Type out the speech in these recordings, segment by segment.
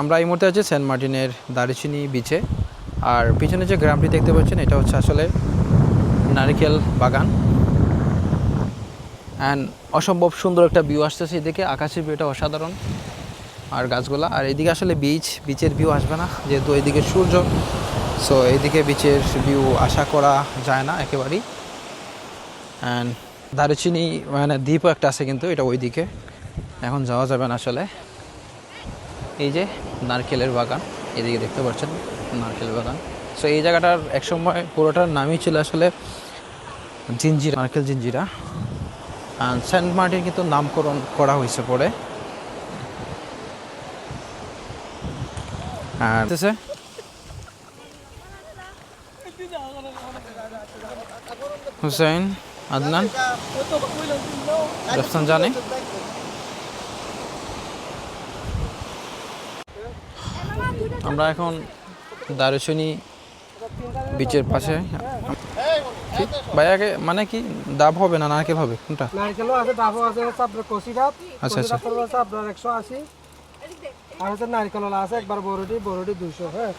আমরা এই মুহূর্তে আছি সেন্ট মার্টিনের দারুচিনি বিচে আর পিছনে যে গ্রামটি দেখতে পাচ্ছেন, এটা হচ্ছে আসলে নারিকেল বাগান। অ্যান্ড অসম্ভব সুন্দর একটা ভিউ আসতেছে এদিকে, আকাশের ভিউটা অসাধারণ। আর গাছগুলা, আর এদিকে আসলে বিচ বিচের ভিউ আসবে না, যেহেতু এদিকে সূর্য সো এইদিকে বিচের ভিউ আশা করা যায় না একেবারেই। অ্যান্ড দারুচিনি মানে দ্বীপও একটা আছে কিন্তু, এটা ওইদিকে। এখন যাওয়া যাবে না আসলে। এই যে নারকেলের বাগান এদিকে দেখতে পাচ্ছেন নারকেল বাগান। সো এই জায়গাটার একসময় পুরোটার নামই ছিল আসলে জিঞ্জিরা নারকেল জিঞ্জিরা। সেন্ট মার্টিন কিন্তু নামকরণ করা হয়েছে পরে। আর হুসাইন আদনান রফসানজানি আমরা এখন দারুচিনি বিচের পাশে। ভাইয়াকে মানে কি? ডাব হবে না নারকেল হবে? কোনটা? নারকেলও আছে ডাবও আছে আপনার কচি ডাব আচ্ছা, আচ্ছা। ডাব আছে আপনার একশো আশি। আর হচ্ছে নারকেল আছে একবার বড়টি বড়টি দুশো হ্যাঁ।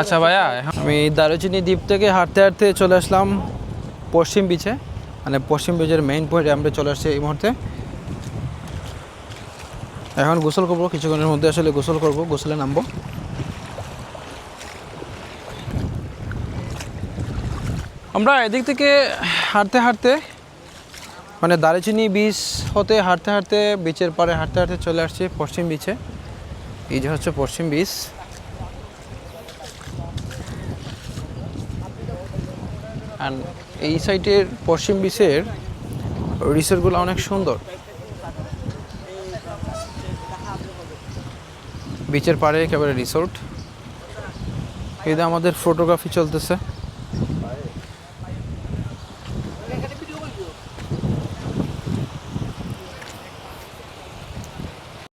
আচ্ছা ভাইয়া আমি দারুচিনি দ্বীপ থেকে হাঁটতে হাঁটতে চলে আসলাম পশ্চিম বিচে মানে পশ্চিম বিচের মেইন পয়েন্টে আমরা চলে আসছি এই মুহূর্তে। এখন গোসল করব, কিছুক্ষণের মধ্যে আসলে গোসল করব, গোসলে নামবো। আমরা এদিক থেকে হাঁটতে হাঁটতে মানে দারুচিনি বিচ হতে হাঁটতে হাঁটতে বিচের পাড়ে হাঁটতে হাঁটতে চলে আসছি পশ্চিম বিচে এই যে হচ্ছে পশ্চিম বিচ এই সাইটের পশ্চিম বিচের রিসোর্টগুলো অনেক সুন্দর। বিচের পাড়ে একেবারে রিসোর্ট এতে আমাদের ফটোগ্রাফি চলতেছে।